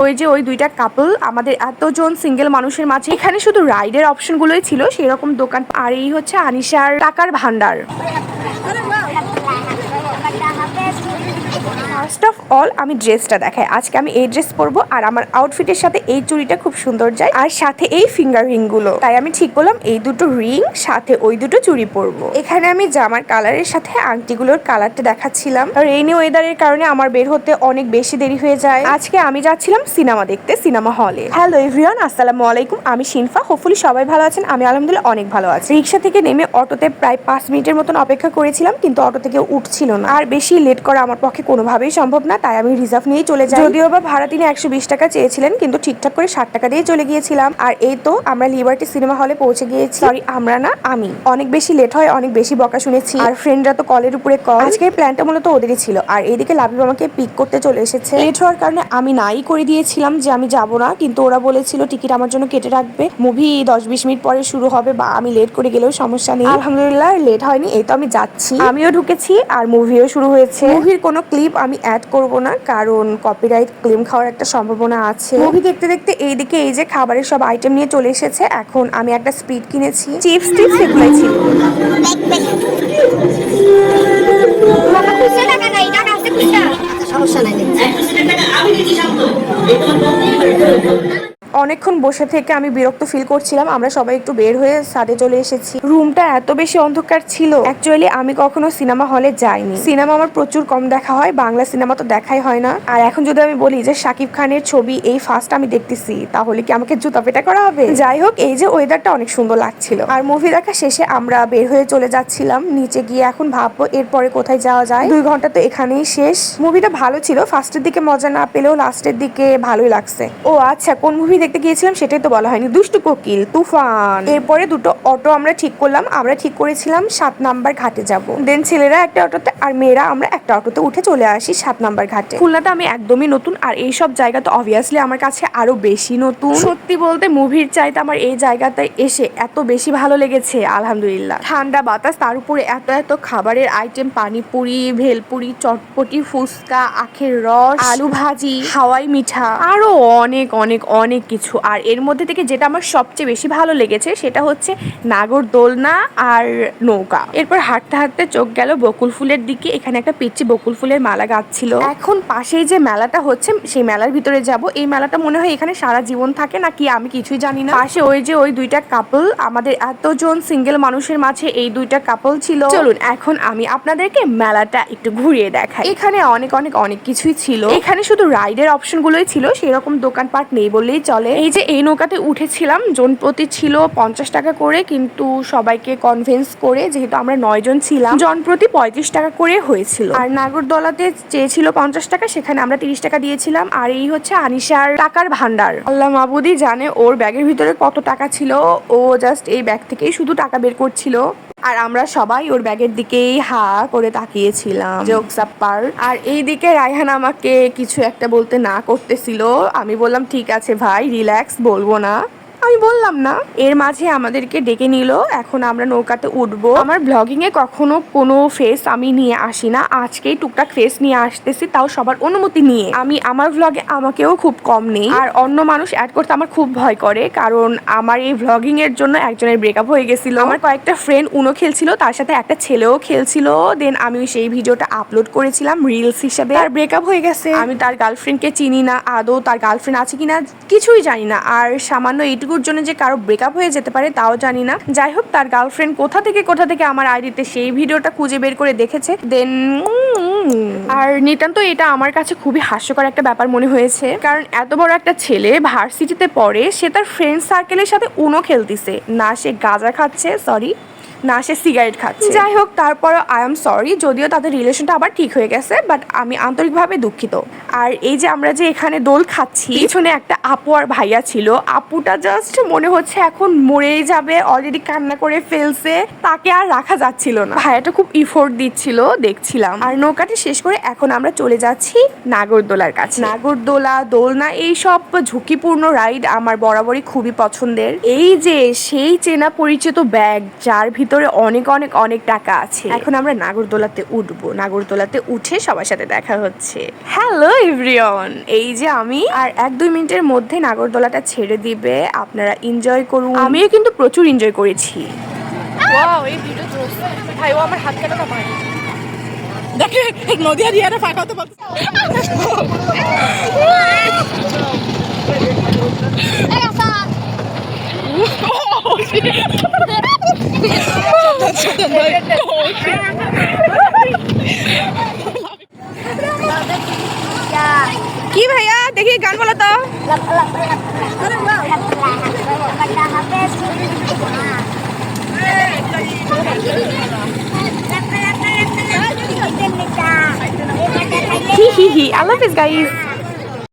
ওই যে ওই দুইটা কাপল আমাদের এতজন সিঙ্গেল মানুষের মাঝে, এখানে শুধু রাইডের অপশনগুলোই ছিল, সেরকম দোকান। আর এই হচ্ছে আনিশার টাকার ভান্ডার। ফার্স্ট অফ অল আমি ড্রেসটা দেখাই। আজকে আমি এই ড্রেস পরবো আর আমার আউটফিটের সাথে এই চুড়িটা খুব সুন্দর যায় আর সাথে এই ফিঙ্গার রিংগুলো তাই আমি ঠিক করলাম এই দুটো রিং সাথে ওই দুটো চুড়ি পরবো। এখানে আমি জামার কালারের সাথে আংটিগুলোর কালারটা দেখাচ্ছিলাম। রেইনি ওয়েদারের কারণে আমার বের হতে অনেক বেশি দেরি হয়ে যায়। আজকে আমি যাচ্ছিলাম সিনেমা দেখতে সিনেমা হলে হ্যালো এভরিওয়ান আসসালামু আলাইকুম। আমি শিনফা। হোপফুলি সবাই ভালো আছেন। আমি আলহামদুলিল্লাহ অনেক ভালো আছি। রিক্সা থেকে নেমে অটোতে প্রায় পাঁচ মিনিটের মতন অপেক্ষা করেছিলাম, কিন্তু অটো থেকে উঠছিল না। আর বেশি লেট করা আমার পক্ষে কোনোভাবেই সম্ভব না তাই আমি রিজার্ভ নিয়েই চলে যাই। যদিও বা ভাড়া তিনি একশো বিশ টাকা চেয়েছিলেন কিন্তু ঠিকঠাক করে ষাট টাকা দিয়ে চলে গিয়েছিলাম। আর এই তো আমরা লিবার্টি সিনেমা হলে পৌঁছে গিয়েছি। সরি আমরা না আমি। অনেক বেশি লেট হয় অনেক বেশি বকা শুনেছি। আর ফ্রেন্ডরা তো কলের উপরে কল আজকের প্ল্যানটা মূলত ওদেরই ছিল। আর এদিকে লাবিব আমাকে পিক করতে চলে এসেছে। লেট হওয়ার কারণে আমি নাই করে দিয়েছিলাম যে আমি যাব না কিন্তু ওরা বলেছিল টিকিট আমার জন্য কেটে রাখবে। মুভি দশ বিশ মিনিট পরে শুরু হবে বা আমি লেট করে গেলেও সমস্যা নেই। আলহামদুলিল্লাহ লেট হয়নি এই তো আমি যাচ্ছি। আমিও ঢুকেছি আর মুভিও শুরু হয়েছে। মুভির কোনো ক্লিপ আমি অ্যাড করব না, কারণ কপিরাইট ক্লেম খাওয়ার একটা সম্ভাবনা আছে। মুভি দেখতে দেখতে এইদিকে এই যে খাবারের সব আইটেম নিয়ে চলে এসেছে, এখন আমি একটা স্পিড কিনেছি। চিপস টিপস এগুলাই খুঁজছে সমস্যা নাই অনেকক্ষণ বসে থেকে আমি বিরক্ত ফিল করছিলাম। আমরা সবাই একটু বের হয়ে সাদে চলে এসেছি। রুমটা এত বেশি অন্ধকার ছিল। অ্যাকচুয়ালি আমি কখনো সিনেমা হলে যাইনি। সিনেমা আমার প্রচুর কম দেখা হয়, বাংলা সিনেমা তো দেখাই হয় না। আর এখন যদি আমি বলি যে শাকিব খানের ছবি এই ফার্স্ট আমি দেখতেছি, তাহলে কি আমাকে জুতা পেটা করা হবে? যাই হোক, এই যে ওয়েদারটা অনেক সুন্দর লাগছিল। আর মুভি দেখা শেষে আমরা বের হয়ে চলে যাচ্ছিলাম। নিচে গিয়ে এখন ভাববো এরপরে কোথায় যাওয়া যায়। দুই ঘণ্টা তো এখানেই শেষ। মুভিটা ভালো ছিল। ফার্স্টের দিকে মজা না পেলেও লাস্টের দিকে ভালোই লাগছে। ও আচ্ছা কোন মুভি দেখতে গিয়েছিলাম, সেটাই তো বলা হয়নি। দুষ্টু কোকিল, তুফান। এরপরে দুটো অটো আমরা ঠিক করলাম। আমরা ঠিক করেছিলাম, সাত নাম্বার ঘাটে যাব। দেন ছেলেরা একটা অটোতে আর মেয়েরা আমরা একটা অটোতে উঠে চলে আসি সাত নাম্বার ঘাটে। খুলনাতে আমি একদমই নতুন আর এই সব জায়গা তো অবভিয়াসলি আমার কাছে আরও বেশি নতুন। সত্যি বলতে মুভির চাইতে আমার এই জায়গাতে এসে এত বেশি ভালো লেগেছে আলহামদুলিল্লাহ। ঠান্ডা বাতাস তার উপরে এত এত খাবারের আইটেম পানিপুরি ভেলপুরি চটপটি ফুচকা আখের রস আলু ভাজি হাওয়াই মিঠা। আরও অনেক অনেক অনেক কিছু। আর এর মধ্যে থেকে যেটা আমার সবচেয়ে বেশি ভালো লেগেছে সেটা হচ্ছে নাগর দোলনা আর নৌকা। এরপর হাঁটতে হাঁটতে চোখ গেল বকুল ফুলের দিকে এখানে একটা পিচ্ছি বকুল ফুলের মালা গাছ ছিল এখন পাশেই যে মেলাটা হচ্ছে, সেই মেলার ভিতরে যাব। এই মেলাটা মনে হয় এখানে সারা জীবন থাকে নাকি আমি কিছুই জানি না। পাশে ওই যে ওই দুইটা কাপল আমাদের এতজন সিঙ্গেল মানুষের মাঝে এই দুইটা কাপল ছিল। চলুন, এখন আমি আপনাদেরকে মেলাটা একটু ঘুরিয়ে দেখাই। এখানে অনেক অনেক অনেক কিছুই ছিল। এখানে শুধু রাইডের অপশন গুলোই ছিল, সেরকম দোকানপাট নেই বললেই চলে। এই যে এই নৌকাতে উঠেছিলাম জন প্রতি ছিল পঞ্চাশ টাকা করে, কিন্তু সবাইকে কনভিন্স করে, যেহেতু আমরা নয় জন ছিলাম জন প্রতি পঁয়ত্রিশ টাকা করে হয়েছিল। আর নাগরদোলাতে চেয়েছিল পঞ্চাশ টাকা, সেখানে আমরা তিরিশ টাকা দিয়েছিলাম। আর এই হচ্ছে আনিশার টাকার ভান্ডার আল্লাহ মাবুদি জানে ওর ব্যাগের ভিতরে কত টাকা ছিল। ও জাস্ট এই ব্যাগ থেকেই শুধু টাকা বের করছিল। আর আমরা সবাই ওর ব্যাগের দিকেই হা করে তাকিয়েছিলাম। আর এইদিকে রায়হান আমাকে কিছু একটা বলতে না করতেছিল। আমি বললাম, ঠিক আছে ভাই রিল্যাক্স বলব না। আমি বললাম না। এর মাঝে আমাদেরকে ডেকে নিল। এখন আমরা নৌকাতে উঠবো। আমার ব্লগিং এ কখনো কোনো ফেস আমি নিয়ে আসি না। আজকেই টুকটাক ফেস নিয়ে আসতেছি, তাও সবার অনুমতি নিয়ে। আমি, আমার ব্লগে আমাকেও খুব কম নেই। আর অন্য মানুষ অ্যাড করতে আমার খুব ভয় করে, কারণ আমার এই ব্লগিং এর জন্য একজনের ব্রেকআপ হয়ে গেছিল। আমার কয়েকটা ফ্রেন্ড উনো খেলছিল, তার সাথে একটা ছেলেও খেলছিল। দেন আমি সেই ভিডিওটা আপলোড করেছিলাম রিলস হিসেবে। আর ব্রেকআপ হয়ে গেছে। আমি তার গার্লফ্রেন্ডকে চিনি না। আদৌ তার গার্লফ্রেন্ড আছে কিনা, কিছুই জানি না। আর সামান্য এইটুকুর জন্য যে কারও ব্রেকআপ হয়ে যেতে পারে তাও জানি না। যাই হোক, তার গার্লফ্রেন্ড কোথা থেকে কোথা থেকে আমার আইডিতে সেই ভিডিওটা খুঁজে বের করে দেখেছে। দেন আর নিতান্ত এটা আমার কাছে খুবই হাস্যকর একটা ব্যাপার মনে হয়েছে। কারণ এত বড় একটা ছেলে ভার্সিটিতে পড়ে, সে তার ফ্রেন্ড সার্কেলের সাথে উনো খেলতিছে। না, সে গাঁজা খাচ্ছে সরি না, সে সিগারেট খাচ্ছে। যাই হোক তারপর আই এম সরি যদিও তাদের রিলেশনটা আবার ঠিক হয়ে গেছে বাট আমি আন্তরিকভাবে দুঃখিত। আর এই যে আমরা যে এখানে দোল খাচ্ছি, পিছনে একটা আপু আর ভাইয়া ছিল। আপুটা জাস্ট মনে হচ্ছে এখন মরেই যাবে অলরেডি কান্না করে ফেলছে, তাকে আর রাখা যাচ্ছিল না। ভাইয়াটা খুব ইফোর্ট দিচ্ছিল, দেখছিলাম। আর নৌকাটি শেষ করে এখন আমরা চলে যাচ্ছি নাগরদোলার কাছে। নাগরদোলা, দোলনা এই সব ঝুঁকিপূর্ণ রাইড আমার বরাবরই খুবই পছন্দের। এই যে সেই চেনা পরিচিত ব্যাগ যার ভিতরে ভিতরে অনেক অনেক অনেক টাকা আছে। এখন আমরা নাগরদোলাতে উঠবো। নাগরদোলাতে উঠে সবার সাথে দেখা হচ্ছে। হ্যালো এভরিওয়ান এই যে আমি। আর এক দুই মিনিটের মধ্যে নাগরদোলাটা ছেড়ে দিবে। আপনারা এনজয় করুন। আমিও কিন্তু প্রচুর এনজয় করেছি। ওয়াও এই ভিডিও ভাই ও আমার হাত কাটা দেখে নদিয়া দিয়ারে ফাঁকা হতে পারছে কি ভাইয়া দেখি গান বলো তো হি হি হি আল্লাহ হাফিজ গাইস